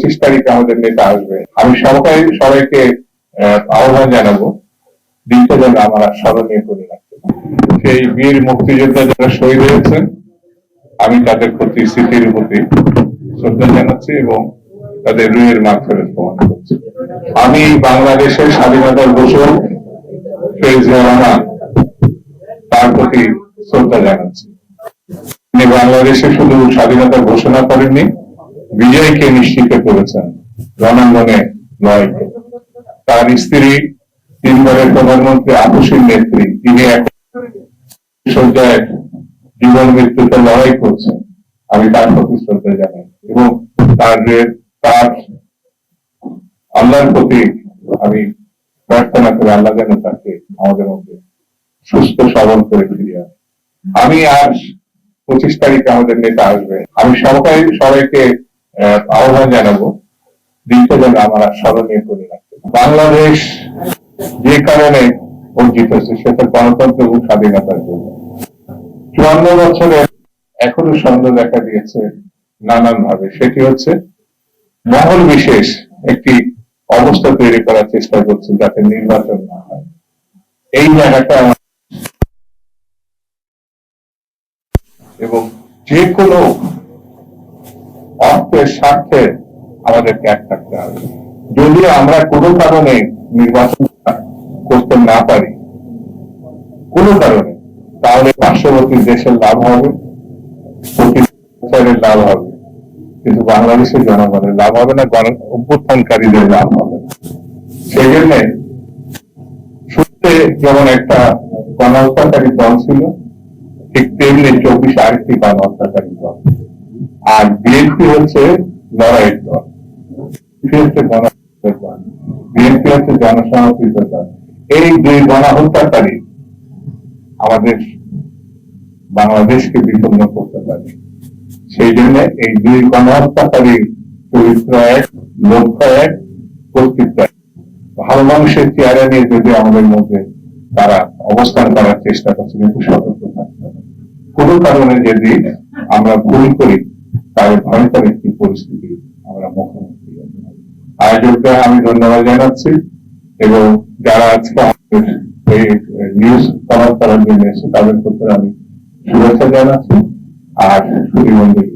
পঁচিশ তারিখে আমাদের নেতা আসবে। আমি সবাই সবাইকে আহ, আহ্বান জানাব দিনটা যেন আমরা স্মরণীয় করে রাখতে সেই বীর মুক্তিযোদ্ধা যারা শহীদ হয়েছেন আমি তাদের প্রতি স্মৃতির প্রতি শ্রদ্ধা জানাচ্ছি এবং তাদের রুহের মাধ্যমে প্রমাণ করছি। আমি বাংলাদেশের স্বাধীনতার ঘোষক ফেজ রহমান তার প্রতি শ্রদ্ধা জানাচ্ছি। বাংলাদেশে শুধু স্বাধীনতা ঘোষণা করেননি বিজয়কে নিশ্চিত করেছেন? রণাঙ্গনে নয়। তার স্ত্রী তিনবারের প্রধানমন্ত্রী আপসীর নেত্রী, তিনি জীবন মৃত্যুতে লড়াই করছেন। আমি তার প্রতি শ্রদ্ধা জানাই। এবং তার যে- তার আল্লাহর প্রতি আমি প্রার্থনা করে, আল্লাহ যেন তাকে আমাদের মধ্যে সুস্থ, সবল করে ফিরিয়ে আনে। আমি আজ পঁচিশ তারিখে আমাদের নেতা আসবে আমি সবাই, সবাইকে আহ্বান জানাব। দিনটা আমরা স্মরণীয় করে রাখতে বাংলাদেশ যে কারণে অর্জিত হয়েছে সেটা গণতন্ত্র এবং স্বাধীনতার জন্য। চুয়ান্ন বছরে এখনও সন্দেহ দেখা দিয়েছে নানান ভাবে সেটি হচ্ছে মহল বিশেষ একটি অবস্থা তৈরি করার চেষ্টা করছে যাতে নির্বাচন না হয়। এই জায়গাটা এবং যে কোনো অর্থের স্বার্থে আমাদেরকে এক থাকতে হবে। যদি আমরা কোনো কারণে নির্বাচন করতে না পারি, কোনো কারণে, তাহলে পার্শ্ববর্তী দেশের লাভ হবে লাভ হবে। কিন্তু বাংলাদেশের জনগণের লাভ হবে না, গণ অভ্যুত্থানকারীদের লাভ হবে সেই জন্য সূত্রে যেমন একটা গণহত্যাকারী দল ছিল, ঠিক তেমনি চব্বিশ আরেকটি গণহত্যাকারী দল। আর বিএনপি হচ্ছে লড়াইয়ের দল। বিএনপি হচ্ছে জনসমর্থিত দল। এই দুই গণহত্যাকারী আমাদের বাংলাদেশকে বিপন্ন করতে পারে, সেই জন্য এই দুই গণহত্যাকারী চরিত্র এক, লক্ষ্য এক, কর্তৃত্ব এক। ভালো মানুষের চেয়ারে নিয়ে যদি আমাদের মধ্যে তারা অবস্থান করার চেষ্টা করছে, কিন্তু সতর্ক থাকতে হবে। কোনো কারণে যদি আমরা ভুল করি তাহলে তার একটি পরিস্থিতি আমরা মুখোমুখি হতে আমি ধন্যবাদ জানাচ্ছি এবং যারা আজকে এই নিউজ কভার করার জন্য এসে তাদের প্রতি আমি শুভেচ্ছা জানাচ্ছি। আর সুদী মন্দির